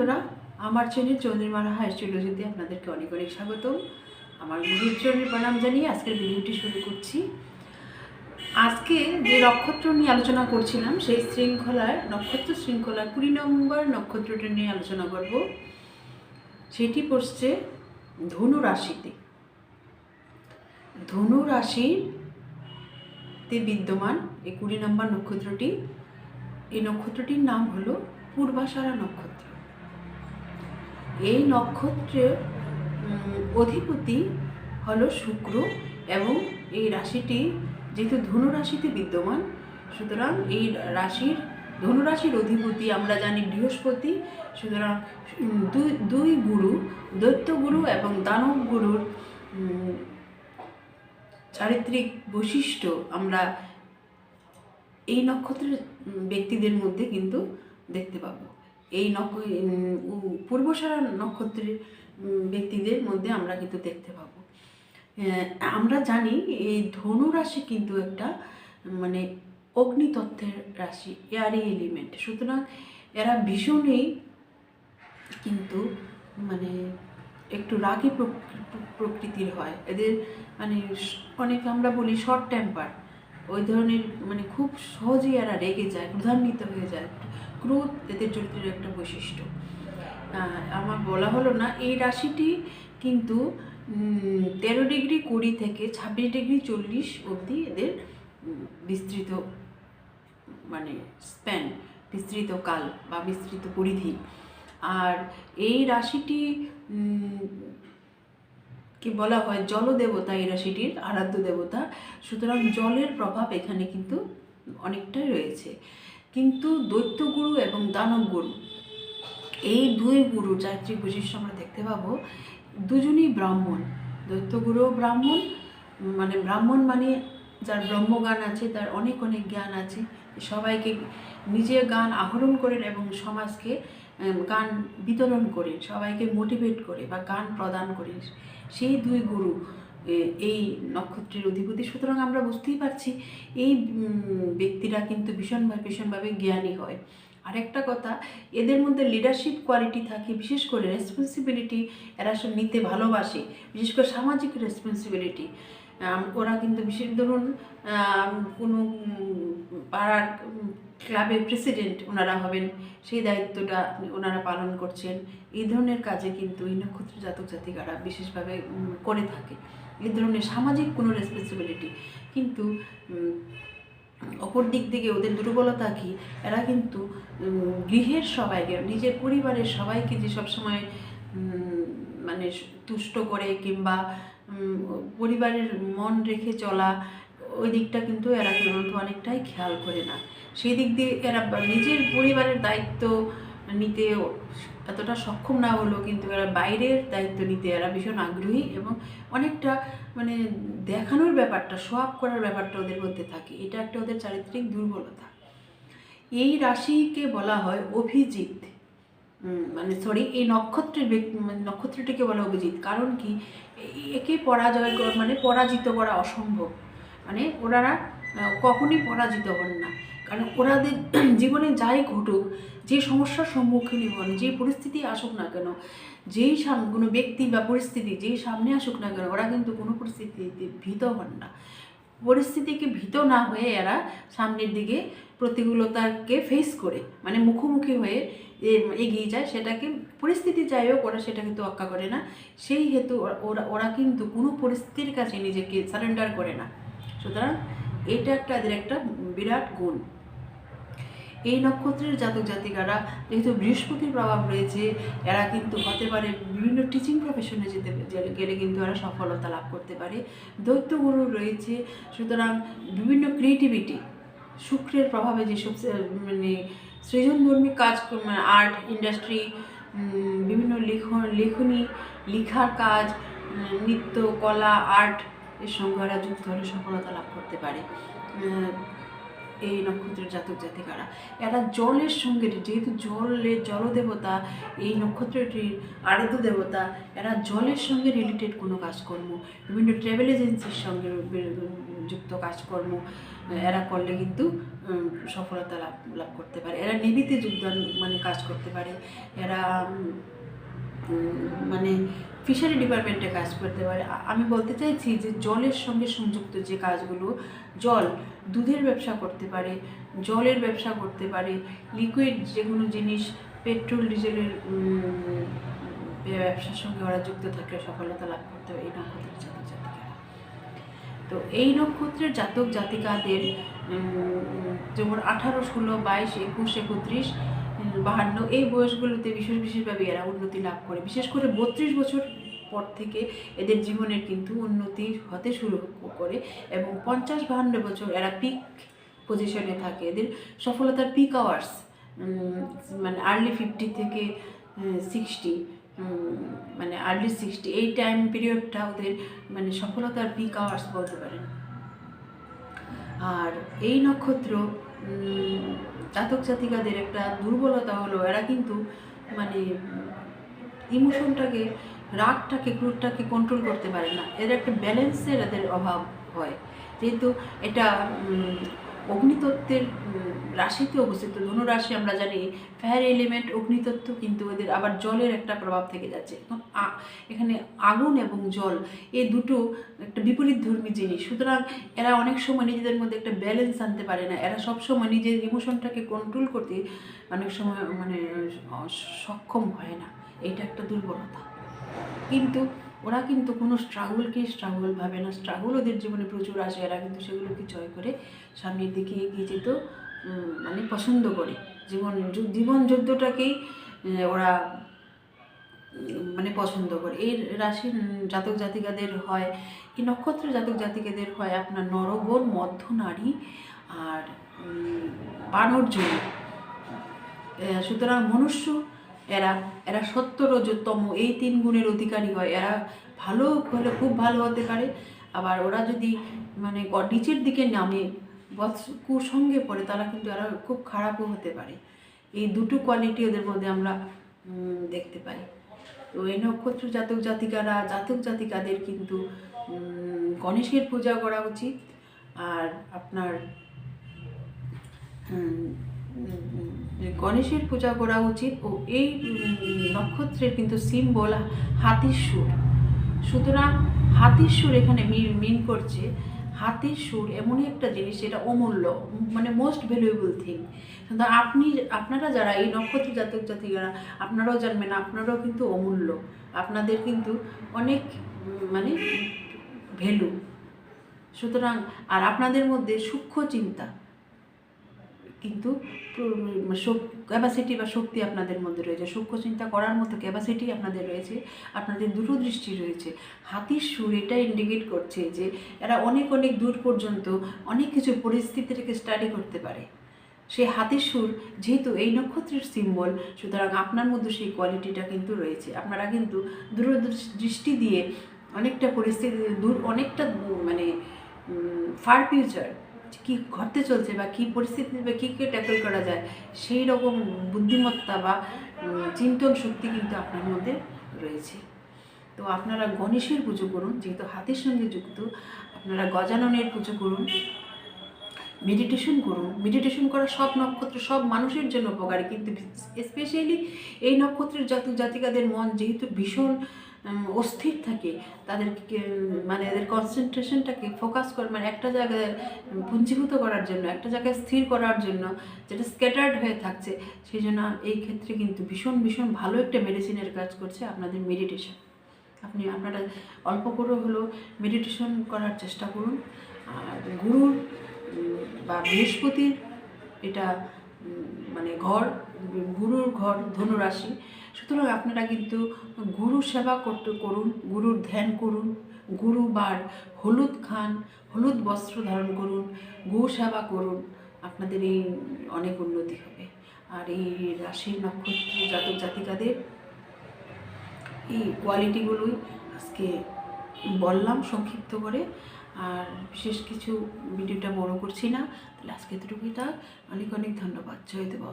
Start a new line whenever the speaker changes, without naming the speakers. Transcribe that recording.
বন্ধুরা, আমার channel চন্দ্রিমারা high স্টুডিওতে আপনাদেরকে অনেক অনেক স্বাগতম। আমার গুরুর চরণের প্রণাম জানিয়ে আজকের ভিডিওটি শুরু করছি। আজকে যে নক্ষত্র নিয়ে আলোচনা করছিলাম, সেই শৃঙ্খলার নক্ষত্র শৃঙ্খলার কুড়ি নম্বর নক্ষত্রটা নিয়ে আলোচনা করব। সেটি পড়ছে ধনু রাশিতে। ধনু রাশিতে বিদ্যমান এই কুড়ি নম্বর নক্ষত্রটি। এই নক্ষত্রটির নাম হলো পূর্বাশারা নক্ষত্র। এই নক্ষত্রের অধিপতি হলো শুক্র এবং এই রাশিটি যেহেতু ধনু রাশিতে বিদ্যমান, সুতরাং এই রাশির ধনু রাশির অধিপতি আমরা জানি বৃহস্পতি, সুতরাং দুই দুই গুরু, দৈত্য গুরু এবং দানব গুরুর চারিত্রিক বৈশিষ্ট্য আমরা এই নক্ষত্রের ব্যক্তিদের মধ্যে কিন্তু দেখতে পাবো। এই নক্ষ পূর্বসারা নক্ষত্রের ব্যক্তিদের মধ্যে আমরা কিন্তু দেখতে পাবো। আমরা জানি এই ধনু রাশি কিন্তু একটা মানে অগ্নিতত্ত্বের রাশি এয়ারি এলিমেন্ট সুতরাং এরা ভীষণই কিন্তু মানে একটু রাগী প্রক- প্রকৃতির হয়। এদের মানে অনেক আমরা বলি শর্ট টেম্পার ওই ধরনের মানে খুব সহজেই এরা রেগে যায়, ক্রোধান্বিত হয়ে যায়। ক্রোধ এদের চরিত্রের একটা বৈশিষ্ট্য। আমার বলা হলো না, এই রাশিটি কিন্তু তেরো ডিগ্রি কুড়ি থেকে ছাব্বিশ ডিগ্রি চল্লিশ অবধি এদের বিস্তৃত মানে স্প্যান বিস্তৃত কাল বা বিস্তৃত পরিধি। আর এই রাশিটি কি বলা হয়, জলদেবতা এই রাশিটির আরাধ্য দেবতা। সুতরাং জলের প্রভাব এখানে কিন্তু অনেকটাই রয়েছে। কিন্তু দৈত্যগুরু এবং দানব গুরু এই দুই গুরু চারিত্রিক বৈশিষ্ট্য আমরা দেখতে পাবো। দুজনই ব্রাহ্মণ দৈত্যগুরুও ব্রাহ্মণ মানে ব্রাহ্মণ মানে যার ব্রহ্মজ্ঞান আছে, তার অনেক অনেক জ্ঞান আছে। সবাইকে নিজে গান আহরণ করেন এবং সমাজকে গান বিতরণ করেন, সবাইকে মোটিভেট করে বা গান প্রদান করেন। সেই দুই গুরু এই নক্ষত্রের অধিপতি। সুতরাং আমরা বুঝতেই পারছি, এই ব্যক্তিরা কিন্তু ভীষণভাবে ভীষণভাবে জ্ঞানী হয়। আরেকটা কথা, এদের মধ্যে লিডারশিপ কোয়ালিটি থাকে, বিশেষ করে রেসপন্সিবিলিটি এরা সব নিতে ভালোবাসে, বিশেষ করে সামাজিক রেসপন্সিবিলিটি ওরা কিন্তু বিশেষ ধরুন কোনো পাড়ার ক্লাবের প্রেসিডেন্ট ওনারা হবেন, সেই দায়িত্বটা ওনারা পালন করছেন। এই ধরনের কাজে কিন্তু এই নক্ষত্র জাতক জাতিকারা বিশেষভাবে করে থাকে। এই ধরনের সামাজিক কোনো রেসপন্সিবিলিটি কিন্তু অপর দিক থেকে ওদের দুর্বলতা কি? এরা কিন্তু গৃহের সবাইকে, নিজের পরিবারের সবাইকে যে সবসময় মানে তুষ্ট করে কিংবা পরিবারের মন রেখে চলা, ওই দিকটা কিন্তু এরা কিন্তু অনেকটাই খেয়াল করে না। সেই দিক দিয়ে এরা নিজের পরিবারের দায়িত্ব নিতে এতটা সক্ষম না হলেও কিন্তু এরা বাইরের দায়িত্ব নিতে এরা ভীষণ আগ্রহী এবং অনেকটা মানে দেখানোর ব্যাপারটা সোয়াব করার ব্যাপারটা ওদের মধ্যে থাকে। এটা একটা ওদের চারিত্রিক দুর্বলতা। এই রাশিকে বলা হয় অভিজিৎ। মানে সরি এই নক্ষত্রের মানে নক্ষত্রটিকে বলা অভিজিৎ। কারণ কি? একে পরাজয় মানে পরাজিত করা অসম্ভব। মানে ওনারা কখনই পরাজিত হন না। কারণ ওনাদের জীবনে যাই ঘটুক, যে সমস্যার সম্মুখীন হন, যে পরিস্থিতি আসুক না কেন, যেই সাম, কোনো ব্যক্তি বা পরিস্থিতি যেই সামনে আসুক না কেন, ওরা কিন্তু কোনো পরিস্থিতিতে ভীত হন না। পরিস্থিতিকে ভীত না হয়ে এরা সামনের দিকে প্রতিকূলতাকে ফেস করে মানে মুখোমুখি হয়ে এগিয়ে যায়, সেটাকে পরিস্থিতি যাই হোক, ওরা সেটা কিন্তু অক্কা করে না। সেই হেতু ওরা- ওরা কিন্তু কোনো পরিস্থিতির কাছে নিজেকে সারেন্ডার করে না। সুতরাং এটা একটা এদের একটা বিরাট গুণ। এই নক্ষত্রের জাতক জাতিকারা, যেহেতু বৃহস্পতির প্রভাব রয়েছে, এরা কিন্তু হতে পারে বিভিন্ন টিচিং প্রফেশনে যেতে, গেলে কিন্তু এরা সফলতা লাভ করতে পারে। দৈত্যগুরু রয়েছে, সুতরাং বিভিন্ন ক্রিয়েটিভিটি শুক্রের প্রভাবে যেসব মানে সৃজনধর্মী কাজ মানে আর্ট ইন্ডাস্ট্রি বিভিন্ন লেখন, লেখনী, লেখার কাজ, নৃত্য, কলা, আর্ট এর সঙ্গে এরা যুক্ত হলে সফলতা লাভ করতে পারে এই নক্ষত্রের জাতক জাতিকারা। এরা জলের সঙ্গে, যেহেতু জলের জলদেবতা, এই নক্ষত্রটির আরাধ্য দেবতা, এরা জলের সঙ্গে রিলেটেড কোনো কাজকর্ম, বিভিন্ন ট্রাভেল এজেন্সির সঙ্গে যুক্ত কাজকর্ম এরা করলে কিন্তু সফলতা লাভ লাভ করতে পারে। এরা নিবিতে যোগদান মানে কাজ করতে পারে। এরা মানে ফিশারি ডিপার্টমেন্টে কাজ করতে পারে। আমি বলতে চাইছি যে জলের সঙ্গে সংযুক্ত যে কাজগুলো, জল দুধের ব্যবসা করতে পারে, জলের ব্যবসা করতে পারে, লিকুইড যে কোনো জিনিস, পেট্রোল, ডিজেলের ব্যবসার সঙ্গে ওরা যুক্ত থাকলে সফলতা লাভ করতে পারে এই নক্ষত্রের তো এই নক্ষত্রের জাতক জাতিকাদের যেমন আঠারো, ষোলো, বাইশ, একুশ, একত্রিশ বাহান্ন, এই বয়সগুলোতে বিশেষ বিশেষভাবে এরা উন্নতি লাভ করে। বিশেষ করে বত্রিশ বছর পর থেকে এদের জীবনের কিন্তু উন্নতি হতে শুরু করে এবং পঞ্চাশ, বাহান্ন বছর এরা পিক পজিশনে থাকে। এদের সফলতার পিক আওয়ার্স মানে আর্লি ফিফটি থেকে সিক্সটি মানে আর্লি সিক্সটি এই টাইম পিরিয়ডটা ওদের মানে সফলতার পিক আওয়ার্স বলতে পারেন। আর এই নক্ষত্র জাতক জাতিকাদের একটা দুর্বলতা হলো, এরা কিন্তু মানে ইমোশনটাকে রাগটাকে, ক্রোধটাকে কন্ট্রোল করতে পারে না। এদের একটা ব্যালেন্সের এদের অভাব হয়। যেহেতু এটা অগ্নিতত্ত্বের রাশিতে অবস্থিত ধনুরাশি আমরা জানি ফায়ার এলিমেন্ট অগ্নিতত্ত্ব কিন্তু ওদের আবার জলের একটা প্রভাব থেকে যাচ্ছে। এখন আগুন এবং জল, এই দুটো একটা বিপরীত ধর্মী জিনিস। সুতরাং এরা অনেক সময় নিজেদের মধ্যে একটা ব্যালেন্স আনতে পারে না। এরা সব সময় নিজের ইমোশনটাকে কন্ট্রোল করতে অনেক সময় মানে সক্ষম হয় না। এটা একটা দুর্বলতা। কিন্তু ওরা কিন্তু কোনো স্ট্রাগলকে স্ট্রাগল ভাবে না। স্ট্রাগল ওদের জীবনে প্রচুর আসে, এরা কিন্তু সেগুলোকে জয় করে সামনের দিকে এগিয়ে যেতে মানে পছন্দ করে। জীবন জীবন যুদ্ধটাকেই ওরা মানে পছন্দ করে। এই রাশির জাতক জাতিকাদের হয় এই নক্ষত্র জাতক জাতিকাদের হয় আপনার নরগণ মধ্য নারী আর বানর জন্য সুতরাং মনুষ্য এরা এরা সত্য রজতম এই তিন গুণের অধিকারী হয়। এরা ভালো হলে খুব ভালো হতে পারে। আবার ওরা যদি মানে নিচের দিকে নামে কুসঙ্গে পড়ে, তারা কিন্তু এরা খুব খারাপও হতে পারে। এই দুটো কোয়ালিটি ওদের মধ্যে আমরা দেখতে পাই। তো এই নক্ষত্র জাতক জাতিকারা, জাতক জাতিকাদের কিন্তু গণেশের পূজা করা উচিত। আর আপনার গণেশের পূজা করা উচিত ও এই নক্ষত্রের কিন্তু সিম্বল হাতির সুর। সুতরাং হাতির সুর এখানে মিন করছে। হাতির সুর এমনই একটা জিনিস এটা অমূল্য মানে মোস্ট ভ্যালুয়েবল থিং কিন্তু আপনি, আপনারা যারা এই নক্ষত্র জাতক জাতিকারা, আপনারাও জানবেন, আপনারাও কিন্তু অমূল্য। আপনাদের কিন্তু অনেক মানে ভ্যালু সুতরাং, আর আপনাদের মধ্যে সূক্ষ্ম চিন্তা। কিন্তু ক্যাপাসিটি বা শক্তি আপনাদের মধ্যে রয়েছে। সূক্ষ্ম চিন্তা করার মতো ক্যাপাসিটি আপনাদের রয়েছে, আপনাদের দূরদৃষ্টি রয়েছে। হাতির সুর এটা ইন্ডিকেট করছে যে, এরা অনেক অনেক দূর পর্যন্ত অনেক কিছু পরিস্থিতিটাকে স্টাডি করতে পারে। সেই হাতির সুর যেহেতু এই নক্ষত্রের সিম্বল সুতরাং আপনার মধ্যে সেই কোয়ালিটিটা কিন্তু রয়েছে। আপনারা কিন্তু দূরদৃষ্টি দিয়ে অনেকটা পরিস্থিতি, দূর, অনেকটা মানে ফার ফিউচার কী ঘটতে চলছে বা কী পরিস্থিতি বা কী কী ট্যাকল করা যায়, সেই রকম বুদ্ধিমত্তা বা চিন্তন শক্তি কিন্তু আপনার মধ্যে রয়েছে। তো আপনারা গণেশের পুজো করুন, যেহেতু হাতের সঙ্গে যুক্ত, আপনারা গজাননের পুজো করুন মেডিটেশন করুন। মেডিটেশন করা সব নক্ষত্র, সব মানুষের জন্য উপকারী, কিন্তু স্পেশালি এই নক্ষত্রের জাতক জাতিকাদের মন যেহেতু ভীষণ অস্থির থাকে। তাদেরকে মানে এদের কনসেন্ট্রেশনটাকে ফোকাস করে মানে একটা জায়গায় পুঞ্জীভূত করার জন্য, একটা জায়গায় স্থির করার জন্য যেটা স্ক্যাটার্ড হয়ে থাকছে, সেই জন্য এই ক্ষেত্রে কিন্তু ভীষণ ভীষণ ভালো একটা মেডিসিনের কাজ করছে আপনাদের মেডিটেশন আপনি, আপনারা অল্প করে হলেও মেডিটেশন করার চেষ্টা করুন। আর গুরুর বা বৃহস্পতির এটা মানে ঘর, গুরুর ঘর, ধনুরাশি সুতরাং আপনারা কিন্তু গুরু সেবা করতে করুন, গুরুর ধ্যান করুন গুরুবার হলুদ খান, হলুদ বস্ত্র ধারণ করুন, গো সেবা করুন, আপনাদের এই অনেক উন্নতি হবে। আর এই রাশির নক্ষত্র জাতক জাতিকাদের এই কোয়ালিটিগুলোই আজকে বললাম সংক্ষিপ্ত করে, আর বিশেষ কিছু ভিডিওটা বড় করছি না, তাহলে আজকে এতটুকুই থাক। অনেক অনেক ধন্যবাদ। জয় দেব